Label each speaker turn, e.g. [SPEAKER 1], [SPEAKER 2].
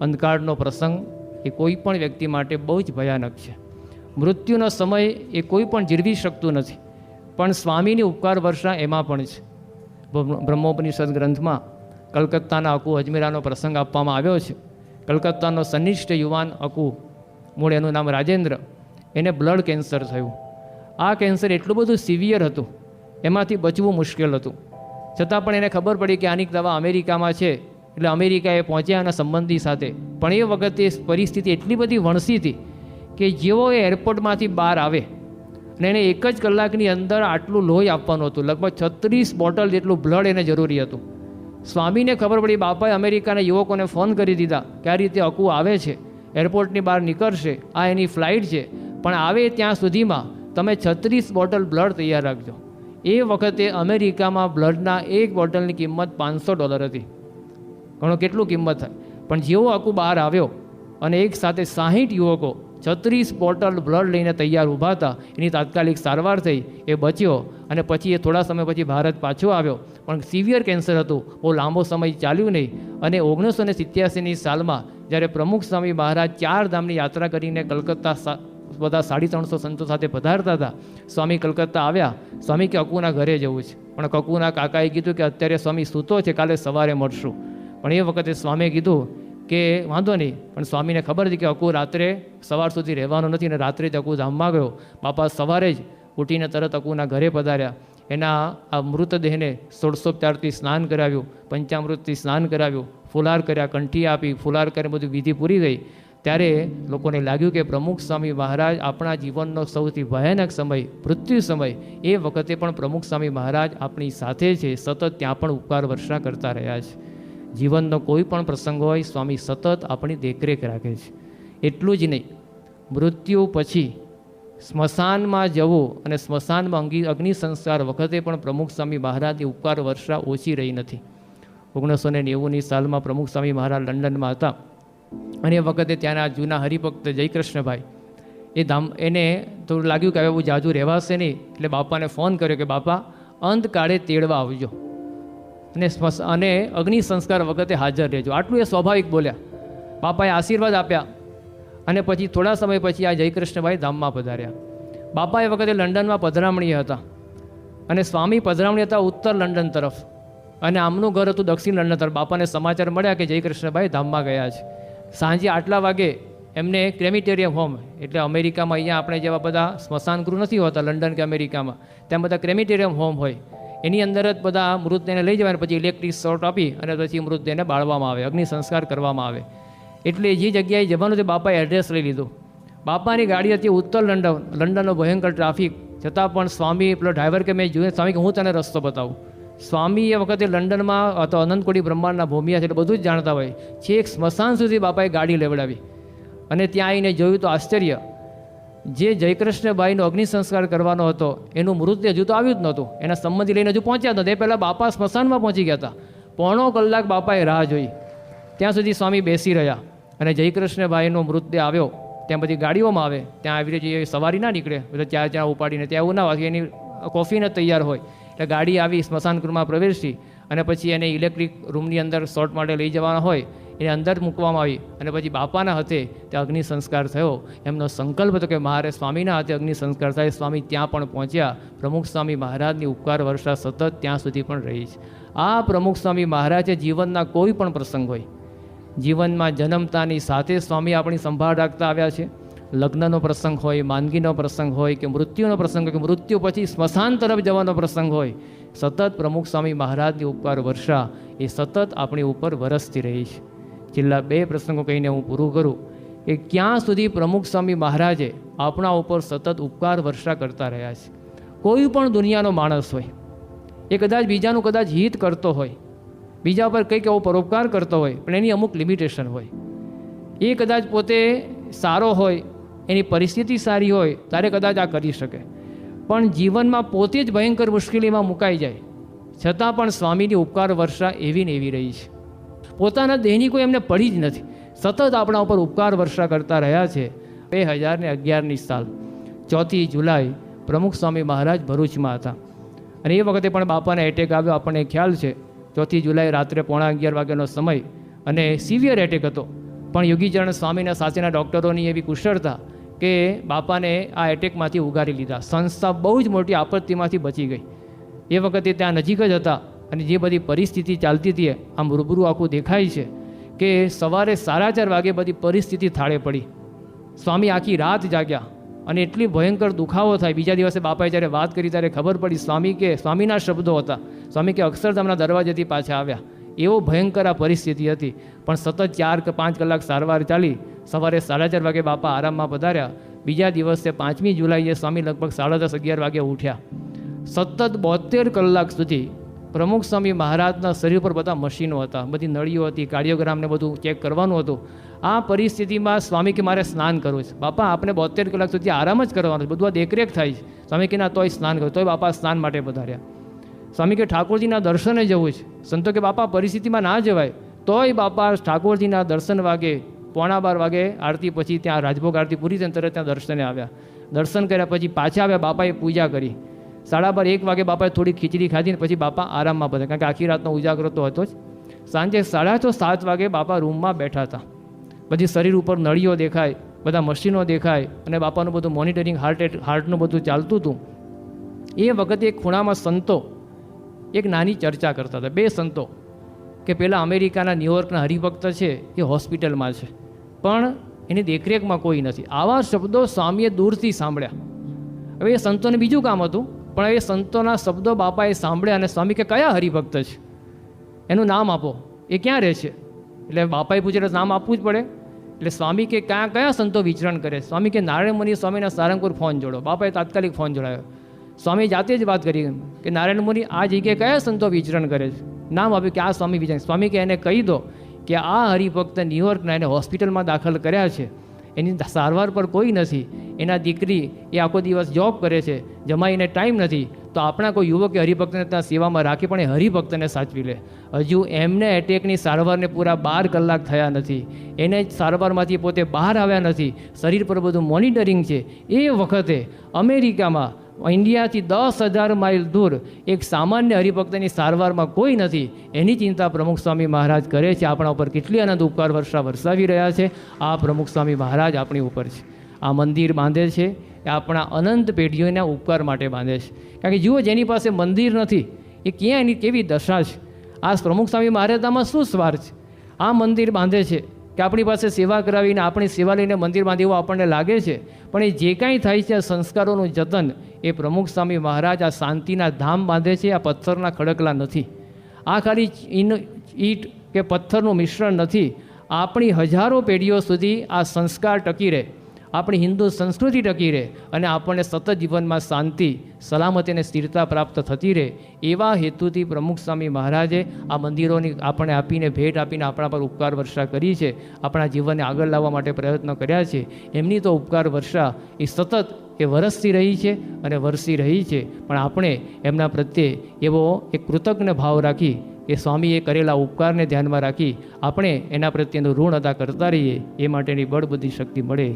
[SPEAKER 1] અંધકારનો પ્રસંગ એ કોઈ પણ વ્યક્તિ માટે બહુ જ ભયાનક છે. મૃત્યુનો સમય એ કોઈ પણ જીરવી શકતું નથી. પણ સ્વામીની ઉપકાર વર્ષા એમાં પણ છે. બ્રહ્મ- બ્રહ્મોપનિષદ ગ્રંથમાં કલકત્તાના અકુ અજમેરાનો પ્રસંગ આપવામાં આવ્યો છે. કલકત્તાનો સનિષ્ઠ યુવાન અકુ, મૂળ એનું નામ રાજેન્દ્ર, એને બ્લડ કેન્સર થયું. આ કેન્સર એટલું બધું સિવિયર હતું. એમાંથી બચવું મુશ્કેલ હતું. છતાં પણ એને ખબર પડી કે આની દવા અમેરિકામાં છે. એટલે અમેરિકાએ પહોંચ્યા એના સંબંધી સાથે. પણ એ વખતે પરિસ્થિતિ એટલી બધી વણસી હતી કે જેવો એ એરપોર્ટમાંથી બહાર આવે અને એને એક જ કલાકની અંદર આટલું લોહી આપવાનું હતું. લગભગ છત્રીસ બોટલ જેટલું બ્લડ એને જરૂરી હતું. સ્વામીને ખબર પડી, બાપાએ અમેરિકાના યુવકોને ફોન કરી દીધા કે આ રીતે અકુ આવે છે, એરપોર્ટની બહાર નીકળશે, આ એની ફ્લાઇટ છે, પણ આવે ત્યાં સુધીમાં તમે છત્રીસ બોટલ બ્લડ તૈયાર રાખજો. એ વખતે અમેરિકામાં બ્લડના એક બોટલની કિંમત પાંચસો ડોલર હતી. ઘણો કેટલું કિંમત થાય. પણ જેવો અકુ બહાર આવ્યો અને એક સાથે સાહીઠ યુવકો છત્રીસ બોટલ બ્લડ લઈને તૈયાર ઊભા હતા, એની તાત્કાલિક સારવાર થઈ, એ બચ્યો અને પછી એ થોડા સમય પછી ભારત પાછો આવ્યો. પણ સિવિયર કેન્સર હતું, બહુ લાંબો સમય ચાલ્યું નહીં. અને ઓગણીસો ને સિત્યાસીની સાલમાં જ્યારે પ્રમુખ સ્વામી મહારાજ ચાર ધામની યાત્રા કરીને કલકત્તા બધા સાડી ત્રણસો સંતો સાથે પધારતા હતા, સ્વામી કલકત્તા આવ્યા. સ્વામી કે, અકુના ઘરે જવું છે. પણ કકુના કાકાએ કીધું કે, અત્યારે સ્વામી સૂતો છે, કાલે સવારે મળશું. પણ એ વખતે સ્વામીએ કીધું કે વાંધો નહીં, પણ સ્વામીને ખબર હતી કે અકુ રાત્રે સવાર સુધી રહેવાનો નથી અને રાત્રે જ અકુ ધામમાં ગયો. બાપા સવારે જ ઉઠીને તરત અકુના ઘરે પધાર્યા. એના આ મૃતદેહને સોળસોપચારથી સ્નાન કરાવ્યું, પંચામૃતથી સ્નાન કરાવ્યું, ફુલાર કર્યા, કંઠી આપી, ફુલાર કરીને બધું વિધિ પૂરી ગઈ ત્યારે લોકોને લાગ્યું કે પ્રમુખ સ્વામી મહારાજ આપણા જીવનનો સૌથી ભયાનક સમય, મૃત્યુ સમય, એ વખતે પણ પ્રમુખ સ્વામી મહારાજ આપણી સાથે છે, સતત ત્યાં પણ ઉપકાર વર્ષા કરતા રહ્યા છે. જીવનનો કોઈ પણ પ્રસંગ હોય, સ્વામી સતત આપણી દેખરેખ રાખે છે. એટલું જ નહીં, મૃત્યુ પછી સ્મશાનમાં જવું અને સ્મશાનમાં અંગી, અગ્નિ સંસ્કાર વખતે પણ પ્રમુખ સ્વામી મહારાજની ઉપકાર વર્ષા ઓછી રહી નથી. ઓગણીસો ને નેવુંની સાલમાં પ્રમુખ સ્વામી મહારાજ લંડનમાં હતા અને વખતે ત્યાંના જૂના હરિભક્ત જયકૃષ્ણભાઈ, એ ધામ, એને થોડું લાગ્યું કે હવે બહુ જાજુ રહેવાશે નહીં, એટલે બાપાને ફોન કર્યો કે બાપા અંતકાળે તેડવા આવજો. અને અને અગ્નિ સંસ્કાર વખતે હાજર રહેજો. આટલું એ સ્વાભાવિક બોલ્યા. બાપાએ આશીર્વાદ આપ્યા અને પછી થોડા સમય પછી આ જયકૃષ્ણભાઈ ધામમાં પધાર્યા. બાપા એ વખતે લંડનમાં પધરામણીએ હતા અને સ્વામી પધરામણી હતા ઉત્તર લંડન તરફ. અને આમનું ઘર હતું દક્ષિણ લંડન તરફ. બાપાને સમાચાર મળ્યા કે જયકૃષ્ણભાઈ ધામમાં ગયા છે. સાંજે આટલા વાગે એમને ક્રેમિટેરિયમ હોમ એટલે અમેરિકામાં અહીંયા આપણે જેવા બધા સ્મશાનગૃહ નથી હોતા, લંડન કે અમેરિકામાં. ત્યાં બધા ક્રેમિટેરિયમ હોમ હોય. એની અંદર જ બધા મૃતદેહને લઈ જવાય પછી ઇલેક્ટ્રિક શોર્ટ આપી અને પછી મૃતદેહને બાળવામાં આવે, અગ્નિ સંસ્કાર કરવામાં આવે. એટલે જે જગ્યાએ જવાનું તે બાપાએ એડ્રેસ લઈ લીધું. બાપાની ગાડી હતી ઉત્તર લંડન, લંડનનો ભયંકર ટ્રાફિક છતાં પણ સ્વામી પેલો ડ્રાઈવર કે મેં જોયું, સ્વામી કે હું તને રસ્તો બતાવું. સ્વામી એ વખતે લંડનમાં તો અનંતકોડી બ્રહ્માંડના ભૂમિયા છે એટલે બધું જ જાણતા હોય. છેક સ્મશાન સુધી બાપાએ ગાડી લેવડાવી. અને ત્યાં આવીને જોયું તો આશ્ચર્ય. જે જયકૃષ્ણભાઈનો અગ્નિ સંસ્કાર કરવાનો હતો, એનું મૃતદેહ હજુ તો આવ્યું જ નહોતું. એના સંબંધી લઈને હજુ પહોંચ્યા નહોતા. એ પહેલાં બાપા સ્મશાનમાં પહોંચી ગયા હતા. પોણો કલાક બાપાએ રાહ જોઈ. ત્યાં સુધી સ્વામી બેસી રહ્યા અને જયકૃષ્ણભાઈનો મૃતદેહ આવ્યો. ત્યાં બધી ગાડીઓમાં આવે. ત્યાં આવી રીતે સવારી ના નીકળે. બધા ત્યાં ત્યાં ઉપાડીને ત્યાં એવું ના હોય એની કોફીને તૈયાર હોય. એટલે ગાડી આવી સ્મશાન ગૃહમાં પ્રવેશી અને પછી એને ઇલેક્ટ્રિક રૂમની અંદર શોર્ટ માટે લઈ જવાના હોય. એને અંદર મૂકવામાં આવી અને પછી બાપાના હાથે ત્યાં અગ્નિ સંસ્કાર થયો. એમનો સંકલ્પ હતો કે મારે સ્વામીના હાથે અગ્નિ સંસ્કાર થાય. સ્વામી ત્યાં પણ પહોંચ્યા. પ્રમુખ સ્વામી મહારાજની ઉપકાર વર્ષા સતત ત્યાં સુધી પણ રહી છે. આ પ્રમુખ સ્વામી મહારાજે જીવનના કોઈ પણ પ્રસંગ હોય, જીવનમાં જન્મતાની સાથે સ્વામી આપણી સંભાળ રાખતા આવ્યા છે. લગ્નનો પ્રસંગ હોય, માંદગીનો પ્રસંગ હોય કે મૃત્યુનો પ્રસંગ હોય કે મૃત્યુ પછી સ્મશાન તરફ જવાનો પ્રસંગ હોય, સતત પ્રમુખ સ્વામી મહારાજની ઉપકાર વર્ષા એ સતત આપણી ઉપર વરસતી રહી છે. છેલ્લા બે પ્રસંગો કહીને હું પૂરું કરું કે ક્યાં સુધી પ્રમુખ સ્વામી મહારાજે આપણા ઉપર સતત ઉપકાર વર્ષા કરતા રહ્યા છે. કોઈ પણ દુનિયાનો માણસ હોય, એ કદાચ બીજાનું કદાચ હિત કરતો હોય, બીજા પર કંઈક એવો પરોપકાર કરતો હોય, પણ એની અમુક લિમિટેશન હોય. એ કદાચ પોતે સારો હોય, એની પરિસ્થિતિ સારી હોય ત્યારે કદાચ આ કરી શકે. પણ જીવનમાં પોતે જ ભયંકર મુશ્કેલીમાં મુકાઈ જાય, છતાં પણ સ્વામીની ઉપકાર વર્ષા એવી ને એવી રહી છે. પોતાના દેહની કોઈ એમને પડી જ નથી. સતત આપણા ઉપર ઉપકાર વર્ષા કરતા રહ્યા છે. બે હજાર ને અગિયારની સાલ, ચોથી જુલાઈ, પ્રમુખ સ્વામી મહારાજ ભરૂચમાં હતા. અને એ વખતે પણ બાપાને એટેક આવ્યો. આપણને ખ્યાલ છે, ચોથી જુલાઈ રાત્રે પોણા અગિયાર વાગ્યાનો સમય. અને સિવિયર એટેક હતો. પણ યોગીચરણ સ્વામીના સાથેના ડૉક્ટરોની એવી કુશળતા કે બાપાને આ એટેકમાંથી ઉગારી લીધા. સંસ્થા બહુ જ મોટી આપત્તિમાંથી બચી ગઈ. એ વખતે ત્યાં નજીક જ હતા. અને જે બધી પરિસ્થિતિ ચાલતી હતી આમ રૂબરૂ આખું દેખાય છે કે સવારે સાડા ચાર વાગે બધી પરિસ્થિતિ થાળે પડી. સ્વામી આખી રાત જાગ્યા અને એટલી ભયંકર દુખાવો થાય. બીજા દિવસે બાપાએ જ્યારે વાત કરી ત્યારે ખબર પડી સ્વામી કે સ્વામીના શબ્દો હતા. સ્વામી કે અક્ષરધામના દરવાજેથી પાછા આવ્યા. એવો ભયંકર આ પરિસ્થિતિ હતી. પણ સતત ચાર કે પાંચ કલાક સારવાર ચાલી. સવારે સાડા ચાર વાગે બાપા આરામમાં પધાર્યા. બીજા દિવસે પાંચમી જુલાઈએ સ્વામી લગભગ સાડા દસ અગિયાર વાગે ઉઠ્યા. સતત બોતેર કલાક સુધી પ્રમુખ સ્વામી મહારાજના શરીર પર બધા મશીનો હતા, બધી નળીઓ હતી કાર્ડિયોગ્રામને બધું ચેક કરવાનું હતું. આ પરિસ્થિતિમાં સ્વામી કે મારે સ્નાન કરવું છે. બાપા આપણે બોતેર કલાક સુધી આરામ જ કરવાનું છે. બધું આ દેખરેખ થાય છે. સ્વામી કે ના, તોય સ્નાન કરો. તોય બાપા સ્નાન માટે પધાર્યા. સ્વામી કે ઠાકોરજીના દર્શને જવું છે. સંતો કે બાપા, પરિસ્થિતિમાં ના જવાય. તોય બાપા ઠાકોરજીના દર્શન વાગે, પોણા બાર વાગે આરતી પછી ત્યાં રાજભોગ આરતી પૂરી થઈને તરત ત્યાં દર્શને આવ્યા. દર્શન કર્યા પછી પાછા આવ્યા. બાપાએ પૂજા કરી. સાડા બાર એક વાગે બાપાએ થોડી ખીચડી ખાધી ને પછી બાપા આરામમાં બધા કારણ કે આખી રાતનો ઉજાગરો તો હતો જ. સાંજે સાડા છ, સાત વાગે બાપા રૂમમાં બેઠા હતા. પછી શરીર ઉપર નળીઓ દેખાય, બધા મશીનો દેખાય અને બાપાનું બધું મોનિટરિંગ, હાર્ટ હાર્ટનું બધું ચાલતું હતું. એ વખતે એક ખૂણામાં સંતો એક નાની ચર્ચા કરતા હતા. બે સંતો કે પેલા અમેરિકાના ન્યુયોર્કના હરિભક્ત છે, એ હોસ્પિટલમાં છે. પણ એની દેખરેખમાં કોઈ નથી. આવા શબ્દો સ્વામીએ દૂરથી સાંભળ્યા. હવે એ સંતોને બીજું કામ હતું. પણ એ સંતોના શબ્દો બાપાએ સાંભળ્યા અને સ્વામી કે, કયા હરિભક્ત છે? એનું નામ આપો. એ ક્યાં રહે છે? એટલે બાપાએ પૂછે નામ આપવું જ પડે. એટલે સ્વામી કે, ક્યાં, કયા સંતો વિચરણ કરે? સ્વામી કે, નારાયણ મુનિ સ્વામીના સારંગપુર ફોન જોડો. બાપાએ તાત્કાલિક ફોન જોડાયો. સ્વામી જાતે જ વાત કરી કે, નારાયણ મુનિ, આ જગ્યાએ કયા સંતો વિચરણ કરે છે? નામ આપ્યું કે આ સ્વામી વિચરણ. સ્વામી કે, એને કહી દો કે આ હરિભક્ત ન્યુયોર્કના એને હોસ્પિટલમાં દાખલ કર્યા છે. એની સારવાર પર કોઈ નથી. એના દીકરી એ આખો દિવસ જોબ કરે છે. જમાઈને ટાઈમ નથી. તો આપણા કોઈ યુવકે હરિભક્તને ત્યાં સેવામાં રાખી પણ એ હરિભક્તને સાચવી લે. હજુ એમને એટેકની સારવારને પૂરા બાર કલાક થયા નથી. એને સારવારમાંથી પોતે બહાર આવ્યા નથી. શરીર પર બધું મોનિટરિંગ છે. એ વખતે અમેરિકામાં ઇન્ડિયાથી દસ હજાર માઇલ દૂર એક સામાન્ય હરિભક્તની સારવારમાં કોઈ નથી, એની ચિંતા પ્રમુખ સ્વામી મહારાજ કરે છે. આપણા ઉપર કેટલી અનંત ઉપકાર, વર્ષા વરસાવી રહ્યા છે. આ પ્રમુખ સ્વામી મહારાજ આપણી ઉપર છે. આ મંદિર બાંધે છે. એ આપણા અનંત પેઢીઓના ઉપકાર માટે બાંધે છે. કારણ કે જુઓ, જેની પાસે મંદિર નથી, એ ક્યાં એની કેવી દશા છે? આ પ્રમુખ સ્વામી મહારાજામાં શું સ્વાર્થ છે? આ મંદિર બાંધે છે. કે આપણી પાસે સેવા કરાવીને આપણી સેવા લઈને મંદિર દેવું આપણને લાગે છે, પણ એ જે કાંઈ થાય છે આ સંસ્કારોનું જતન, એ પ્રમુખ સ્વામી મહારાજ આ શાંતિના ધામ બાંધે છે, આ પથ્થરના ખડકલા નથી. આ ખાલી ઈટ કે પથ્થરનું મિશ્રણ નથી. આપણી હજારો પેઢીઓ સુધી આ સંસ્કાર ટકી રહે. આપણી હિન્દુ સંસ્કૃતિ ટકી રહે અને આપણને સતત જીવનમાં શાંતિ, સલામતી અને સ્થિરતા પ્રાપ્ત થતી રહે, એવા હેતુથી પ્રમુખ સ્વામી મહારાજે આ મંદિરોની આપણે આપીને ભેટ આપીને આપણા પર ઉપકાર વર્ષા કરી છે, આપણા જીવનને આગળ લાવવા માટે પ્રયત્નો કર્યા છે. એમની તો ઉપકાર વર્ષા એ સતત એ વરસતી રહી છે અને વરસી રહી છે. પણ આપણે એમના પ્રત્યે એવો એક કૃતજ્ઞ ભાવ રાખી કે સ્વામીએ કરેલા ઉપકારને ધ્યાનમાં રાખી આપણે એના પ્રત્યેનું ઋણ અદા કરતા રહીએ, એ માટેની બળ બધી શક્તિ મળે.